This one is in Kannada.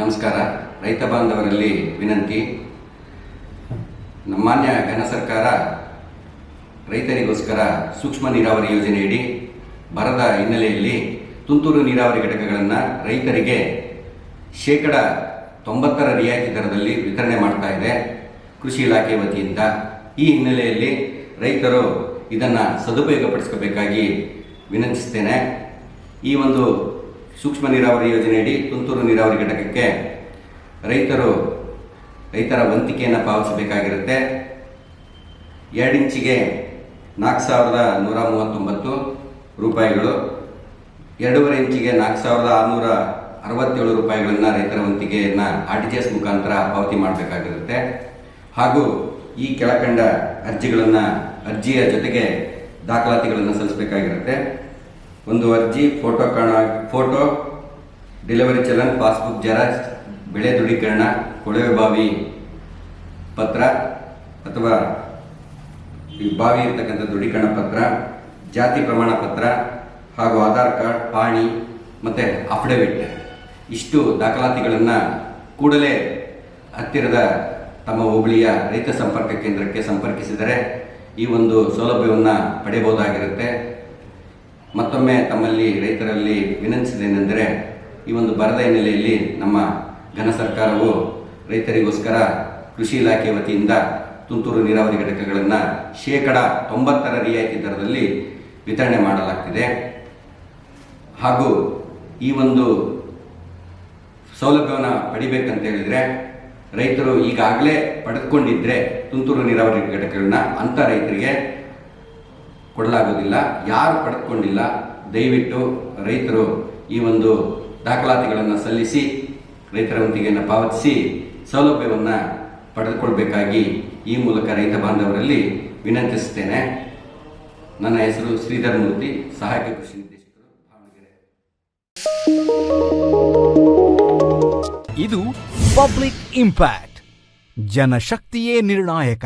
ನಮಸ್ಕಾರ. ರೈತ ಬಾಂಧವರಲ್ಲಿ ವಿನಂತಿ. ನಮ್ಮ ಮಾನ್ಯ ಘನ ಸರ್ಕಾರ ರೈತರಿಗೋಸ್ಕರ ಸೂಕ್ಷ್ಮ ನೀರಾವರಿ ಯೋಜನೆಯಡಿ ಬರದ ಹಿನ್ನೆಲೆಯಲ್ಲಿ ತುಂತುರು ನೀರಾವರಿ ಘಟಕಗಳನ್ನು ರೈತರಿಗೆ ಶೇಕಡ ತೊಂಬತ್ತರ ರಿಯಾಯಿತಿ ದರದಲ್ಲಿ ವಿತರಣೆ ಮಾಡ್ತಾ ಇದೆ ಕೃಷಿ ಇಲಾಖೆ ವತಿಯಿಂದ. ಈ ಹಿನ್ನೆಲೆಯಲ್ಲಿ ರೈತರು ಇದನ್ನು ಸದುಪಯೋಗಪಡಿಸ್ಕೋಬೇಕಾಗಿ ವಿನಂತಿಸ್ತೇನೆ. ಈ ಒಂದು ಸೂಕ್ಷ್ಮ ನೀರಾವರಿ ಯೋಜನೆಯಡಿ ತುಂತುರು ನೀರಾವರಿ ಘಟಕಕ್ಕೆ ರೈತರು, ರೈತರ ವಂತಿಕೆಯನ್ನು ಪಾವತಿಸಬೇಕಾಗಿರುತ್ತೆ. ಎರಡು ಇಂಚಿಗೆ ನಾಲ್ಕು ಸಾವಿರದ ನೂರ ಮೂವತ್ತೊಂಬತ್ತು ರೂಪಾಯಿಗಳು, ಎರಡೂವರೆ ಇಂಚಿಗೆ ನಾಲ್ಕು ಸಾವಿರದ ಆರುನೂರ ಅರವತ್ತೇಳು ರೂಪಾಯಿಗಳನ್ನು ರೈತರ ವಂತಿಕೆಯನ್ನು ಆರ್ ಟಿ ಜಿ ಎಸ್ ಮುಖಾಂತರ ಪಾವತಿ ಮಾಡಬೇಕಾಗಿರುತ್ತೆ. ಹಾಗೂ ಈ ಕೆಳಕಂಡ ಅರ್ಜಿಗಳನ್ನು ಅರ್ಜಿಯ ಜೊತೆಗೆ ದಾಖಲಾತಿಗಳನ್ನು ಸಲ್ಲಿಸಬೇಕಾಗಿರುತ್ತೆ. ಒಂದು ಅರ್ಜಿ, ಫೋಟೋ ಕಾಣ, photo delivery challan, passbook xerox, ಬೆಳೆ ದೃಢೀಕರಣ, ಕೊಳವೆ ಬಾವಿ ಪತ್ರ ಅಥವಾ ಈ ಬಾವಿ ಇರತಕ್ಕಂಥ ದೃಢೀಕರಣ ಪತ್ರ, ಜಾತಿ ಪ್ರಮಾಣ ಪತ್ರ ಹಾಗೂ ಆಧಾರ್ ಕಾರ್ಡ್, ಪಾಣಿ ಮತ್ತು ಅಫಿಡವಿಟ್ ಇಷ್ಟು ದಾಖಲಾತಿಗಳನ್ನು ಕೂಡಲೇ ಹತ್ತಿರದ ತಮ್ಮ ಹೋಬಳಿಯ ರೈತ ಸಂಪರ್ಕ ಕೇಂದ್ರಕ್ಕೆ ಸಂಪರ್ಕಿಸಿದರೆ ಈ ಒಂದು ಸೌಲಭ್ಯವನ್ನು ಪಡೆಯಬಹುದಾಗಿರುತ್ತೆ. ಮತ್ತೊಮ್ಮೆ ತಮ್ಮಲ್ಲಿ ರೈತರಲ್ಲಿ ವಿನಂತಿಸಿದೇನೆಂದರೆ ಈ ಒಂದು ಬರದ ಹಿನ್ನೆಲೆಯಲ್ಲಿ ನಮ್ಮ ಘನ ಸರ್ಕಾರವು ರೈತರಿಗೋಸ್ಕರ ಕೃಷಿ ಇಲಾಖೆ ವತಿಯಿಂದ ತುಂತುರು ನೀರಾವರಿ ಘಟಕಗಳನ್ನು ಶೇಕಡ ತೊಂಬತ್ತರ ರಿಯಾಯಿತಿ ದರದಲ್ಲಿ ವಿತರಣೆ ಮಾಡಲಾಗ್ತಿದೆ. ಹಾಗೂ ಈ ಒಂದು ಸೌಲಭ್ಯವನ್ನು ಪಡಿಬೇಕಂತ ಹೇಳಿದರೆ, ರೈತರು ಈಗಾಗಲೇ ಪಡೆದುಕೊಂಡಿದ್ದರೆ ತುಂತುರು ನೀರಾವರಿ ಘಟಕಗಳನ್ನ ಅಂಥ ರೈತರಿಗೆ ಕೊಡಲಾಗುವುದಿಲ್ಲ, ಯಾರು ಪಡೆದುಕೊಂಡಿಲ್ಲ, ದಯವಿಟ್ಟು ರೈತರು ಈ ಒಂದು ದಾಖಲಾತಿಗಳನ್ನು ಸಲ್ಲಿಸಿ, ರೈತರ ವಂತಿಗೆಯನ್ನು ಪಾವತಿಸಿ ಸೌಲಭ್ಯವನ್ನು ಪಡೆದುಕೊಳ್ಬೇಕಾಗಿ ಈ ಮೂಲಕ ರೈತ ಬಾಂಧವರಲ್ಲಿ ವಿನಂತಿಸುತ್ತೇನೆ. ನನ್ನ ಹೆಸರು ಶ್ರೀಧರ್ ಮೂರ್ತಿ, ಸಹಾಯಕ ಕೃಷಿ ನಿರ್ದೇಶಕರು, ದಾವಣಗೆರೆ. ಇದು ಪಬ್ಲಿಕ್ ಇಂಪ್ಯಾಕ್ಟ್, ಜನಶಕ್ತಿಯೇ ನಿರ್ಣಾಯಕ.